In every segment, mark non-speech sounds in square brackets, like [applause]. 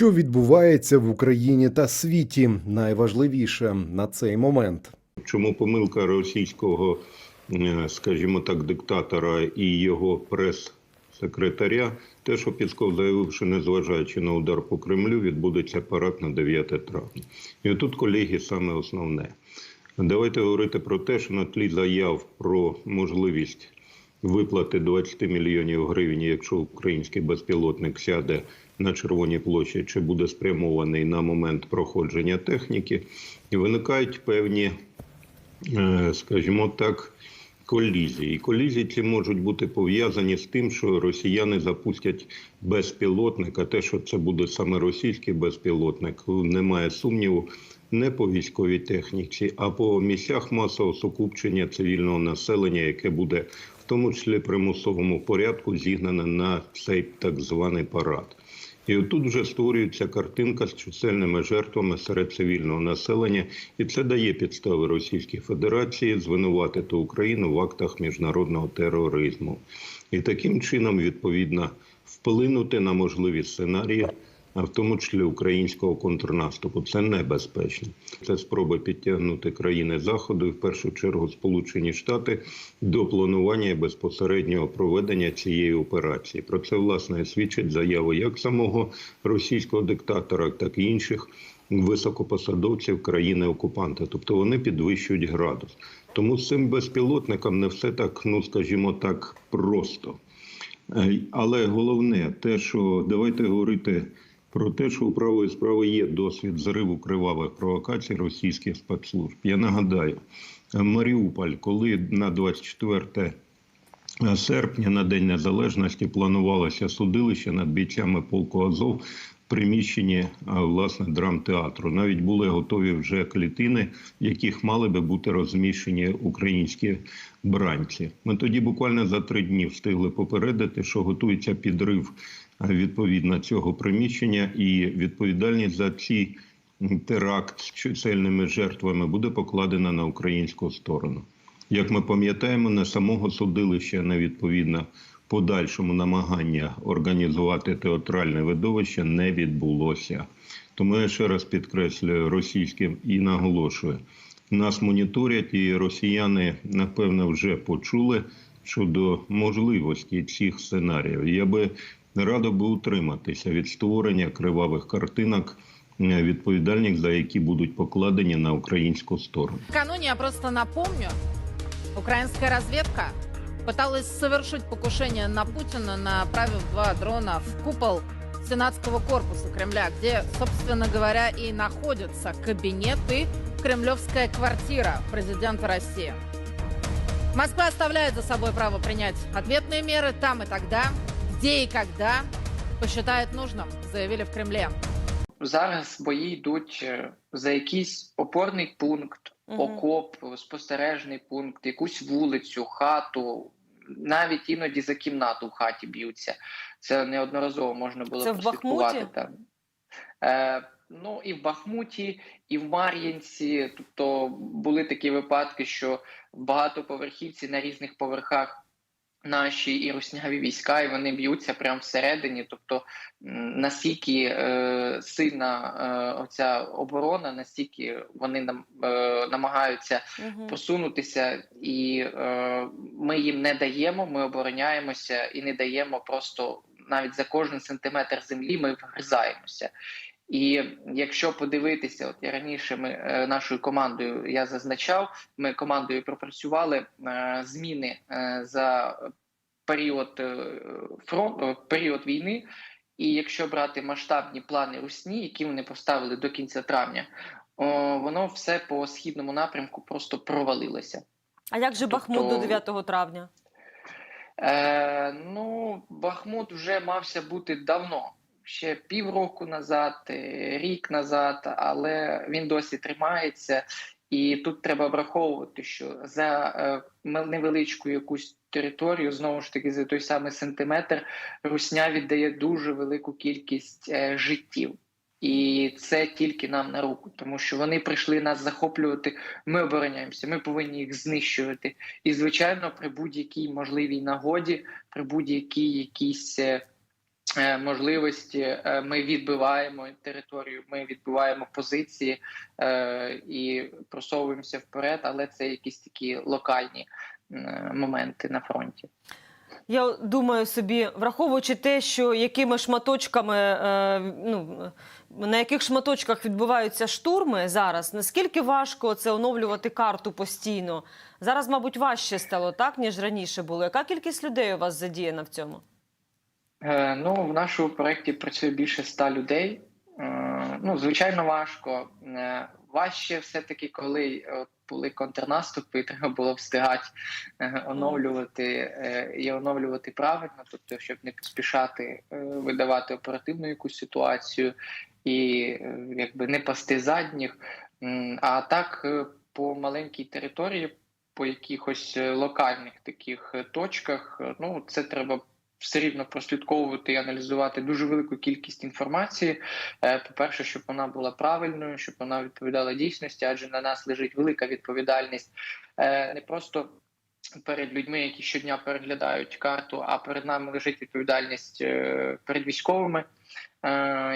Що відбувається в Україні та світі? Найважливіше на цей момент. Чому помилка російського, е, скажімо так, диктатора і його прес-секретаря, те, що Пісков заявив, що незважаючи на удар по Кремлю, відбудеться парад на 9 травня. І отут, колеги, саме основне. Давайте говорити про те, що на тлі заяв про можливість виплати 20 мільйонів гривень, якщо український безпілотник сяде на Червоній площі, чи буде спрямований на момент проходження техніки, виникають певні е, скажімо так, колізії. Колізії ці можуть бути пов'язані з тим, що росіяни запустять безпілотник, а те, що це буде саме російський безпілотник, немає сумніву. Не по військовій техніці, а по місцях масового сукупчення цивільного населення, яке буде в тому числі примусовому порядку зігнане на цей так званий парад. І тут вже створюється картинка з чисельними жертвами серед цивільного населення, і це дає підстави Російській Федерації звинуватити Україну в актах міжнародного тероризму, і таким чином відповідно вплинути на можливі сценарії. А в тому числі українського контрнаступу це небезпечно. Це спроба підтягнути країни заходу, і в першу чергу Сполучені Штати до планування і безпосереднього проведення цієї операції. Про це власне свідчить заяви як самого російського диктатора, так і інших високопосадовців країни-окупанта. Тобто вони підвищують градус. Тому з цим безпілотником не все так, ну скажімо так, просто. Е, Але головне те, що давайте говорити про те, що у правої справи є досвід зриву кривавих провокацій російських спецслужб. Я нагадаю, Маріуполь, коли на 24 серпня, на День Незалежності, планувалося судилище над бійцями полку Азов в приміщенні власне драмтеатру. Навіть були готові вже клітини, в яких мали би бути розміщені українські бранці. Ми тоді буквально за три дні встигли попередити, що готується підрив відповідно цього приміщення, і відповідальність за ці теракт з чисельними жертвами буде покладена на українську сторону. Як ми пам'ятаємо, не самого судилища, не відповідно подальшому намагання організувати театральне видовище не відбулося. Тому я ще раз підкреслюю російським і наголошую. Нас моніторять, і росіяни напевно вже почули щодо можливості цих сценаріїв. Я би радив би утриматися від створення кривавих картинок, е, відповідальних за які будуть покладені на українську сторону. Накануне я просто напомню, украинская разведка пыталась совершить покушение на Путина, направив два дрона в купол Сенатского корпуса Кремля, где, собственно говоря, и находится кабинет и кремлевская квартира президента России. Москва оставляет за собой право принять ответные меры там и тогда, где и когда посчитает нужным, заявили в Кремле. Зараз бої йдуть е, за якийсь опорний пункт, окоп, спостережний пункт, якусь вулицю, хату, навіть іноді за кімнату в хаті б'ються. Це неодноразово можна було Це прослідкувати там. Е, ну і в Бахмуті, і в Мар'їнці. Тобто були такі випадки, що багатоповерхівці на різних поверхах наші і русняві війська, і вони б'ються прямо всередині. Тобто, настільки е, сильна е, оця оборона, настільки вони нам е, намагаються Мгм. посунутися, і е, ми їм не даємо. Ми обороняємося і не даємо просто навіть за кожен сантиметр землі. Ми вгризаємося. І якщо подивитися, от я раніше ми е, нашою командою я зазначав, ми командою пропрацювали е, зміни е, за період фронт, період війни. І якщо брати масштабні плани Русні, які вони поставили до кінця травня, воно все по східному напрямку просто провалилося. А як же Бахмут до Тобто- 9 травня? Е, ну, Бахмут вже мався бути давно, ще півроку назад, е, рік назад, але він досі тримається. І тут треба враховувати, що за е, невеличку якусь територію, знову ж таки, за той самий сантиметр, Русня віддає дуже велику кількість е, життів. І це тільки нам на руку, тому що вони прийшли нас захоплювати. Ми обороняємося, ми повинні їх знищувати. І звичайно, при будь-якій можливій нагоді, при будь-якій якійсь можливості. Е, Ми відбиваємо територію, ми відбиваємо позиції е, і просовуємося вперед, але це якісь такі локальні е, моменти на фронті. Я думаю собі, враховуючи те, що якими шматочками, е, ну, на яких шматочках відбуваються штурми зараз, наскільки важко це оновлювати карту постійно? Зараз, мабуть, важче стало, так, ніж раніше було. Яка кількість людей у вас задіяна в цьому? Е, Ну, в нашому проєкті працює більше ста людей. Е, Ну, звичайно, важко. Е, Важче все-таки, коли от були контрнаступи, [laughs] треба було встигати оновлювати і оновлювати правильно, тобто, щоб не поспішати видавати оперативну якусь ситуацію і якби не пасти задніх. А так, по маленькій території, по якихось локальних таких точках, ну це треба все рівно прослідковувати і аналізувати дуже велику кількість інформації. Е, По-перше, щоб вона була правильною, щоб вона відповідала дійсності, адже на нас лежить велика відповідальність е, не просто. Перед людьми, які щодня переглядають карту, а перед нами лежить відповідальність е, перед військовими,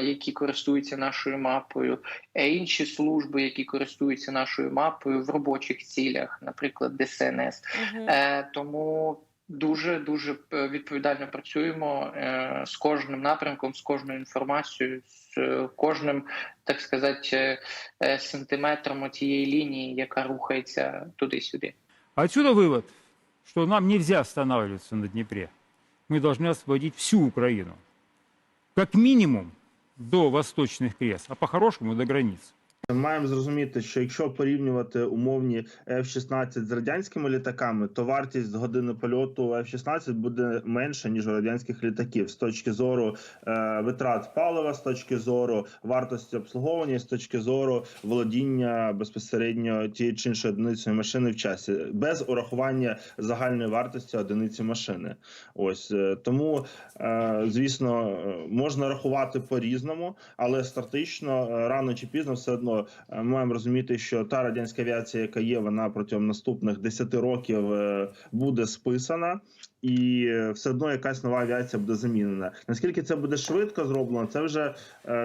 які користуються нашою мапою, інші служби, які користуються нашою мапою в робочих цілях, наприклад, ДСНС. Е, тому дуже дуже е, відповідально працюємо е, з кожним напрямком, з кожною інформацією, з е, кожним, так сказати, е, е, сантиметром цієї лінії, яка рухається туди-сюди. Отсюда вывод, что нам нельзя останавливаться на Днепре. Мы должны освободить всю Украину. Как минимум до восточных крес, а по-хорошему до границ. Маємо зрозуміти, що якщо порівнювати умовні F-16 з радянськими літаками, то вартість години польоту F-16 буде менша ніж у радянських літаків з точки зору е, витрат палива, з точки зору вартості обслуговування, з точки зору володіння безпосередньо тієї чи іншої одиницею машини в часі, без урахування загальної вартості одиниці машини. Ось е, тому, е, звісно, е, можна рахувати по різному, але статично е, рано чи пізно все одно е, ми маємо розуміти, що та радянська авіація, яка є, вона протягом наступних 10 років е, буде списана. І е, все одно якась нова авіація буде замінена. Наскільки це буде швидко зроблено, це вже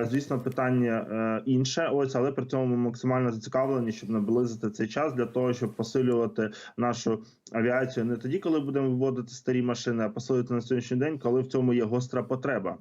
звісно питання інше. Ось але при цьому ми максимально зацікавлені, щоб наблизити цей час для того, щоб посилювати нашу авіацію не тоді, коли будемо виводити старі машини, а посилити на сьогоднішній день, коли в цьому є гостра потреба.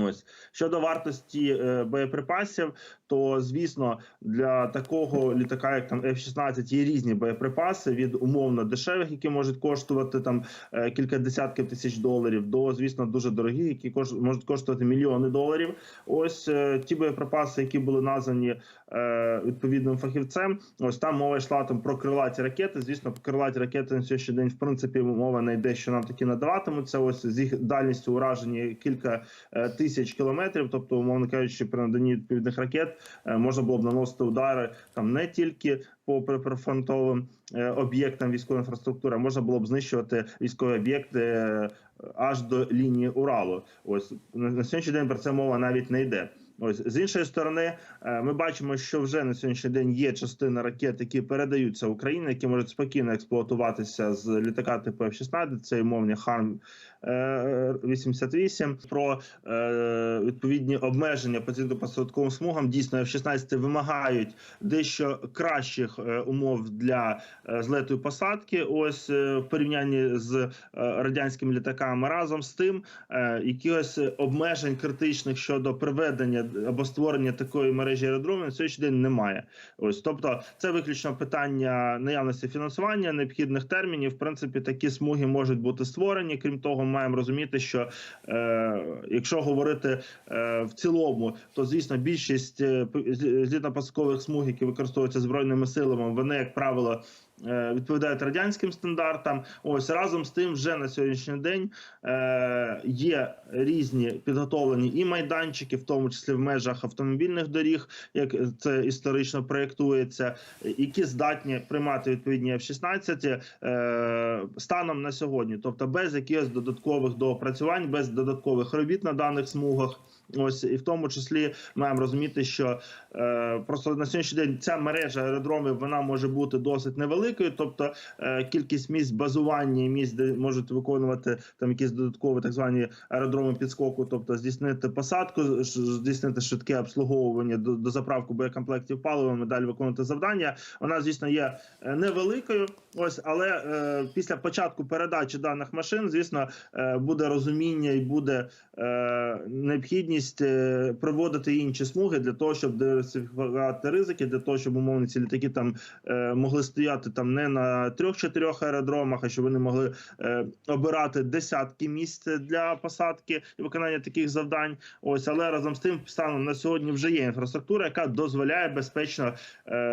Ось щодо вартості е, боєприпасів, то звісно для такого літака, як там F-16, є різні боєприпаси від умовно дешевих, які можуть коштувати там е, кілька десятків тисяч доларів, до звісно дуже дорогих, які кош... можуть коштувати мільйони доларів. Ось е, ті боєприпаси, які були названі е, відповідним фахівцем. Ось там мова йшла там про крилаті ракети. Звісно, про крилаті ракети на сьогоднішній день, в принципі, мова не йде, що нам такі надаватимуться. Ось з їх дальністю уражені кілька е, тисяч кілометрів. Тобто, умовно кажучи, при наданні відповідних ракет е, можна було б наносити удари там не тільки по при- прифронтовим е, об'єктам військової інфраструктури, а можна було б знищувати військові об'єкти е, аж до лінії Уралу. Ось на сьогоднішній день про це мова навіть не йде. Ось з іншої сторони, е, ми бачимо, що вже на сьогоднішній день є частина ракет, які передаються Україні, які можуть спокійно експлуатуватися з літака типу F-16, це умовні Хан 88 про е, відповідні обмеження по посадковим смугам. Дійсно, F-16 вимагають дещо кращих е, умов для е, злету і посадки. Ось е, в порівнянні з е, радянськими літаками. Разом з тим, е, якихось обмежень критичних щодо приведення або створення такої мережі аеродромів на сьогоднішній день немає. Ось, тобто, це виключно питання наявності фінансування, необхідних термінів. В принципі, такі смуги можуть бути створені. Крім того, маємо розуміти, що е, якщо говорити е, в цілому, то звісно більшість е, злітно-посадкових смуг, які використовуються збройними силами, вони як правило. Е, Відповідають радянським стандартам. Ось разом з тим, вже на сьогоднішній день е, є різні підготовлені і майданчики, в тому числі в межах автомобільних доріг, як це історично проєктується, які здатні приймати відповідні F-16 е, станом на сьогодні, тобто без якихось додаткових доопрацювань, без додаткових робіт на даних смугах. Ось і в тому числі маємо розуміти, що е, просто на сьогоднішній день ця мережа аеродромів вона може бути досить невеликою, тобто е, кількість місць базування і місць, де можуть виконувати там якісь додаткові так звані аеродроми підскоку, тобто здійснити посадку, здійснити швидке обслуговування до, до заправку боєкомплектів паливом і далі виконувати завдання. Вона звісно є е, невеликою. Ось, але е, після початку передачі даних машин, звісно, е, буде розуміння і буде е, необхідність е, проводити інші смуги для того, щоб диверсифікувати ризики, для того, щоб умовні ці літаки там е, могли стояти там не на трьох-чотирьох аеродромах, а щоб вони могли е, обирати десятки місць для посадки і виконання таких завдань. Ось, але разом з тим, станом на сьогодні вже є інфраструктура, яка дозволяє безпечно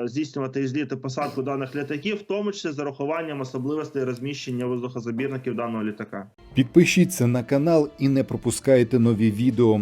здійснювати і посадку даних літаків, в тому числі з урахуванням особливостей розміщення воздухозабірників даного літака. Підпишіться на канал і не пропускайте нові відео.